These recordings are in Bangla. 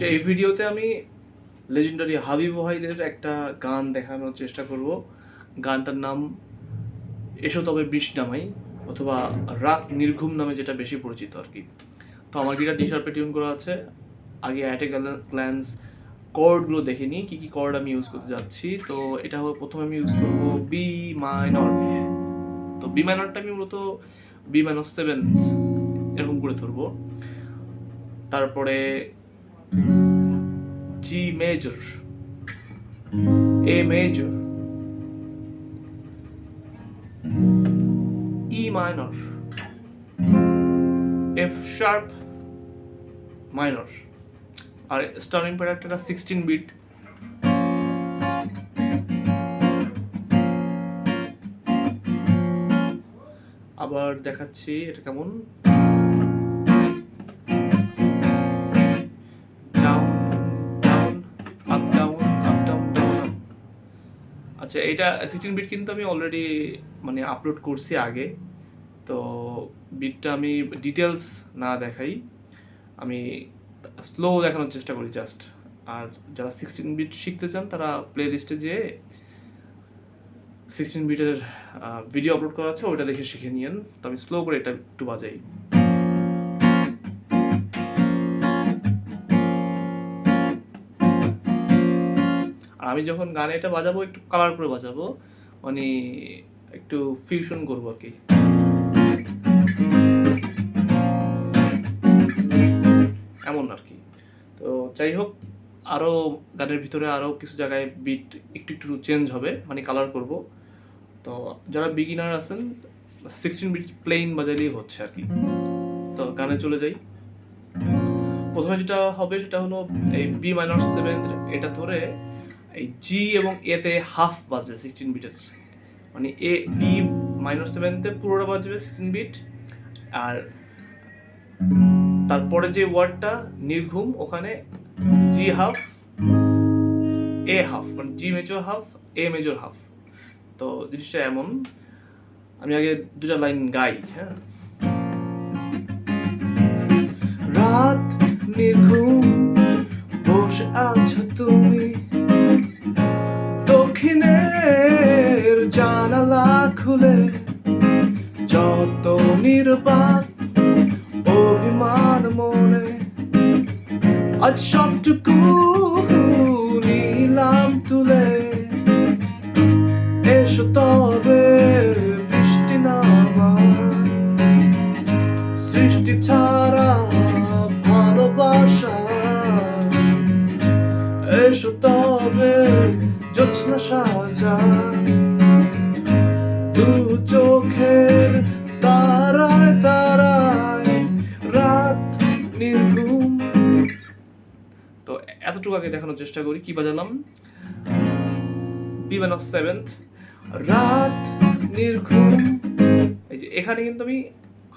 যে এই ভিডিওতে আমি লেজেন্ডারি হাবিব ওয়াহিদের একটা গান দেখানোর চেষ্টা করব। গানটার নাম এসো তবে বিষ নামাই, অথবা রাত নির্ঘুম নামে যেটা বেশি পরিচিত আর কি। তো আমার গিটার টি শার্পে টিউন করা আছে। আগে অ্যাট গ্ল্যান্স কর্ডগুলো দেখে নিই, কী কী কর্ড আমি ইউজ করতে যাচ্ছি। তো এটা প্রথমে আমি ইউজ করব বি মাইনর তো বি মাইনরটা আমি মূলত বি মাইনর সেভেন এরকম করে ধরবো। তারপরে G major A major E minor F sharp minor R strumming প্যাডারটা সিক্সটিন বিট আবার দেখাচ্ছি এটা কেমন? আচ্ছা এটা সিক্সটিন বিট কিন্তু আমি অলরেডি মানে আপলোড করছি আগে। তো বিটটা আমি ডিটেলস না দেখাই। আমি স্লো দেখানোর চেষ্টা করি জাস্ট আর যারা সিক্সটিন বিট শিখতে চান, তারা প্লে লিস্টে যেয়ে সিক্সটিন বিটের ভিডিও আপলোড করা আছে ওটা দেখে শিখে নিয়েন। তো আমি স্লো করে এটা একটু বাজাই। আমি যখন গানে এটা বাজাবো, একটু কালার করে বাজাবো মানে একটু ফিউশন করব আর কি। এমন আর কি। তো যাই হোক আরও গানের ভিতরে আরও কিছু জায়গায় বিট একটু একটু চেঞ্জ হবে মানে কালার করব। তো যারা বিগিনার আছেন সিক্সটিন বিট প্লেন বাজাইলেই হচ্ছে আর কি। তো গানে চলে যাই। প্রথমে যেটা হবে সেটা হলো এই বি মাইনর সেভেন এটা ধরে এই জি এবং এতে হাফ বাজবে সিক্সটিন বিটের মানে এ বি মাইনর সেভেনতে পুরোটা বাজবে সিক্সটিন বিট আর তারপরে যে ওয়ার্ডটা নির্ঘুম, ওখানে জি হাফ এ হাফ মানে G major half A major half তো জিনিসটা এমন। আমি আগে দুটা লাইন গাই হ্যাঁ। রাত নির্ঘুম, বসে আছো তুমি। দক্ষিণের জানালা খুলে যত নির্বাক অভিমান মনে, আজ সবটুকু নিলাম তুলে। এসো তবে বৃষ্টি নামায় সৃষ্টি ছাড়া ভালোবাসা। এসো তবে জোৎস্না সাজা দু চোখের তারায় তারায় রাত নির্ঘুম। তো এতটুকু আগে দেখানোর চেষ্টা করি, কি বাজালাম বি অফ সেভেন্থ। রাত নির্ঘুম। এই যে, এখানে কিন্তু আমি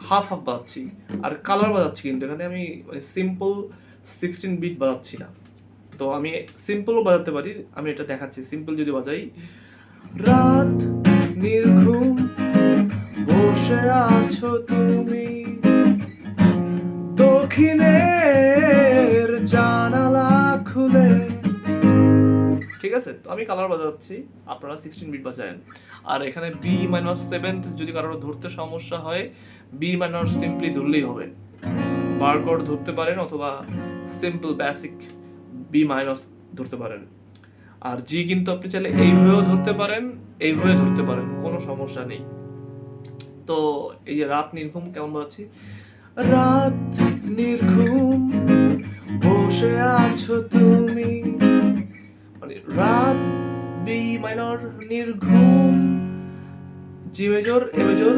হাফ হাফ বাজাচ্ছি, আর কালার বাজাচ্ছি কিন্তু। এখানে আমি সিম্পল সিক্সটিন বিট বাজাচ্ছি না। তো আমি সিম্পলও বাজাতে পারি, আমি এটা দেখাচ্ছি সিম্পল যদি বাজাই। রাত নির্ঘুম বসে আছো তুমি। দক্ষিণের জানালা খুলে। ঠিক আছে, তো আমি কালার বাজাচ্ছি, আপনারা সিক্সটিন বিট বাজায়েন। আর এখানে বি মাইনাস সেভেন্থ যদি কারোর ধরতে সমস্যা হয় বি মাইনর সিম্পলি ধরলেই হবে। বারকোড ধরতে পারেন অথবা সিম্পল বেসিক বি মাইনাস ধরতে পারেন। আর জি কিন্তু আপনি চাইলে এইভাবেও ধরতে পারেন, এইভাবে ধরতে পারেন, কোনো সমস্যা নেই। তো এই যে রাত নির্ঘুম, কেমন বাজাচ্ছি রাত নির্ঘুম, বসে আছো তুমি? মানে রাত বি মাইনর নির্ঘুম জি মেজর এ মেজর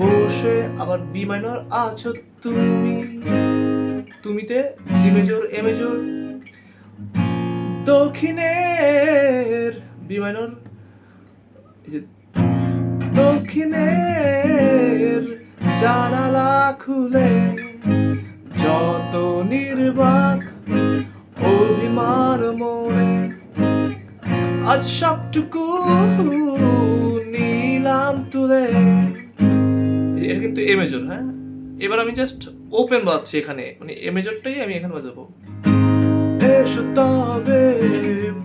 বসে আবার বি মাইনর আছো তুমি? তুমিতে জি মেজর এ মেজর দক্ষিণের বি মাইনর দক্ষিণের জানালা খুলে যত নির্বাক অভিমান মনে, আজ সবটুকু নিলাম তুলে। এটা কিন্তু এ মেজর হ্যাঁ? এবার আমি জাস্ট ওপেন বাজাচ্ছি এখানে। মানে এ মেজরটাই আমি এখানে বাজাবো।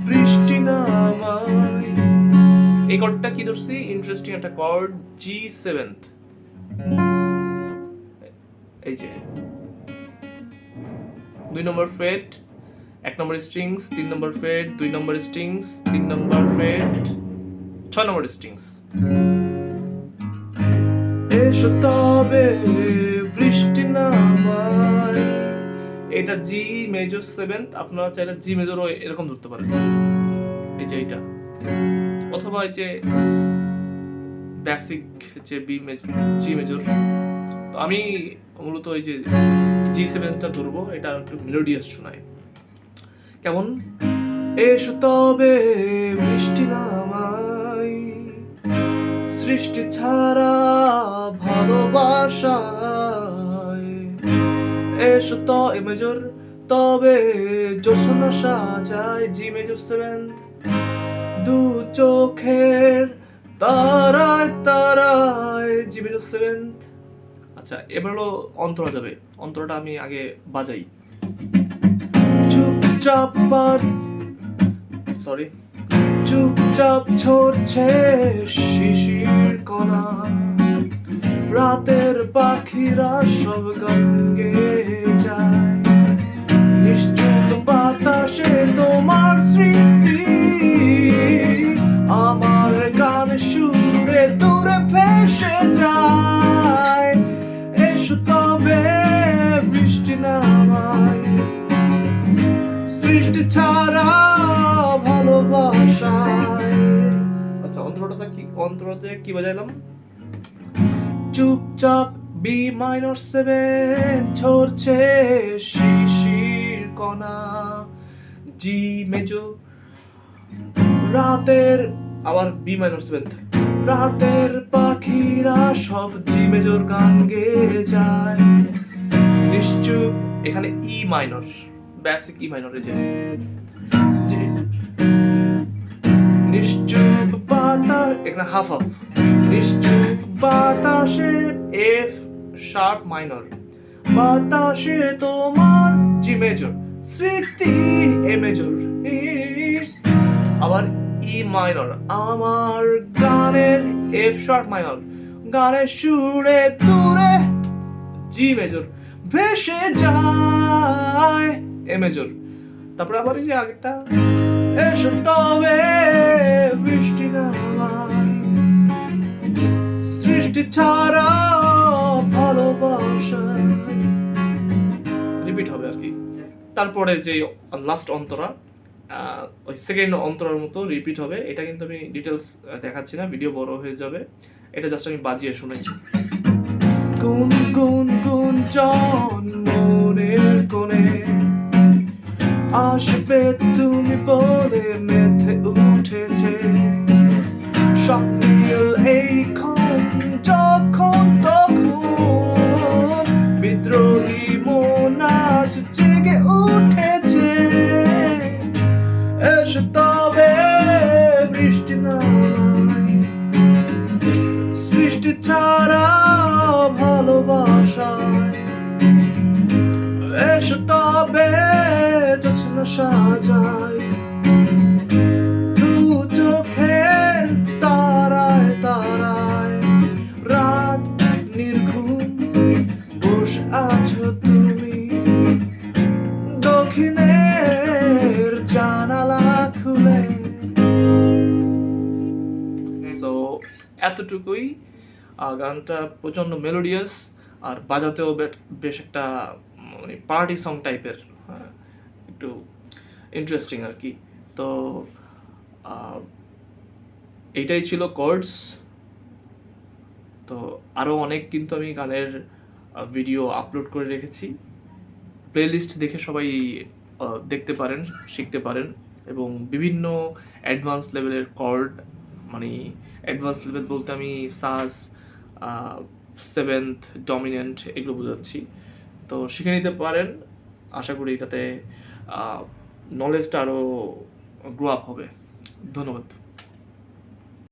বৃষ্টি এই কর্ডটা কি ধরছি? ইন্টারেস্টিং একটা কর্ড জি সেভেন্থ এই যে। দুই নম্বর ফ্রেট এক নম্বর স্ট্রিংস তিন নম্বর ফ্রেট দুই নম্বর স্ট্রিংস তিন নম্বর ফ্রেট ছয় নম্বর স্ট্রিংস এসো তবে এটা জি মেজর সেভেন্থ আপনারা চাইলে জি মেজরও এরকম ধরতে পারেন। এই যে এইটা। অথবা এই যে বেসিক যে বি মেজর জি মেজর তো আমি মূলত ওই যে জি সেভেনটা ধরবো, এটা একটু মেলোডিয়াস শোনায়। কেমন? এসো তবে বৃষ্টি নামাই। সৃষ্টি ছাড়া ভালোবাসায় এসো তো মেজর, তবে জোছনা সাজায় জি মেজর সেভেন্থ। দু চোখের তারায় তারায় জি মেজর সেভেন্থ। আচ্ছা এবার হলো অন্তরা যাবে। অন্তরাটা আমি আগে বাজাই। চুপচাপ সরি চুপচাপ ছড়ছে শিশির কণা। রাতের পাখিরা সব গান সৃষ্টি ছাড়া ভালোবাসায়। আচ্ছা অন্তরটা কি? অন্তরতে কি বাজাইলাম? চুপচাপ বি মাইনর সেভেন ছড়ছে শিশির কণা। জি মেজো রাতের আবার বি মাইনর সেভেন্থ রাতের পাখিরা সব জি মেজর গান গেয়ে যায়। নিশ্চুপ এখানে ই মাইনর বেসিক ই মাইনরে যে নিশ্চুপ বাতাস। এখানে হাফ হাফ নিশ্চুপ বাতাসে এফ শার্প মাইনর বাতাসে তোমার জি মেজর স্মৃতি এ মেজর আবার ই মাইনর আমার গানের এফ শার্প মাইনর গানের সুরে দূরে জি মেজর ভেসে যায়। এ মেজর তারপরে আবার এই যে আগেরটা। তবে বৃষ্টি সৃষ্টি ছাড়া ভালোবাসা। রিপিট হবে আর কি তারপরে যে লাস্ট অন্তরা ওই সেকেন্ড অন্তরার মতো রিপিট হবে। এটা কিন্তু আমি ডিটেলস দেখাচ্ছি না ভিডিও বড় হয়ে যাবে। এটা জাস্ট আমি বাজিয়ে শুনেছি। গুন গুন গুন জন মনের কোণে। আসবে তুমি বলে সাজায়। দু চোখের তারায় তারায় রাত নির্ঘুম, বসে আছো তুমি। দক্ষিণের জানালা খুলে। সো এতটুকুই। গানটা প্রচণ্ড মেলোডিয়াস আর বাজাতেও বেশ একটা মানে পার্টি সং টাইপের একটু ইন্টারেস্টিং আর কি। তো এইটাই ছিল কর্ডস তো আরও অনেক কিন্তু আমি গানের ভিডিও আপলোড করে রেখেছি। প্লেলিস্ট দেখে সবাই দেখতে পারেন, শিখতে পারেন। এবং বিভিন্ন অ্যাডভান্স লেভেলের কর্ড মানে অ্যাডভান্স লেভেল বলতে আমি সাস সেভেন্থ ডমিনেন্ট এগুলো বোঝাচ্ছি। তো, শিখে নিতে পারেন। আশা করি তাতে নলেজটা আরও গ্রো আপ হবে। ধন্যবাদ।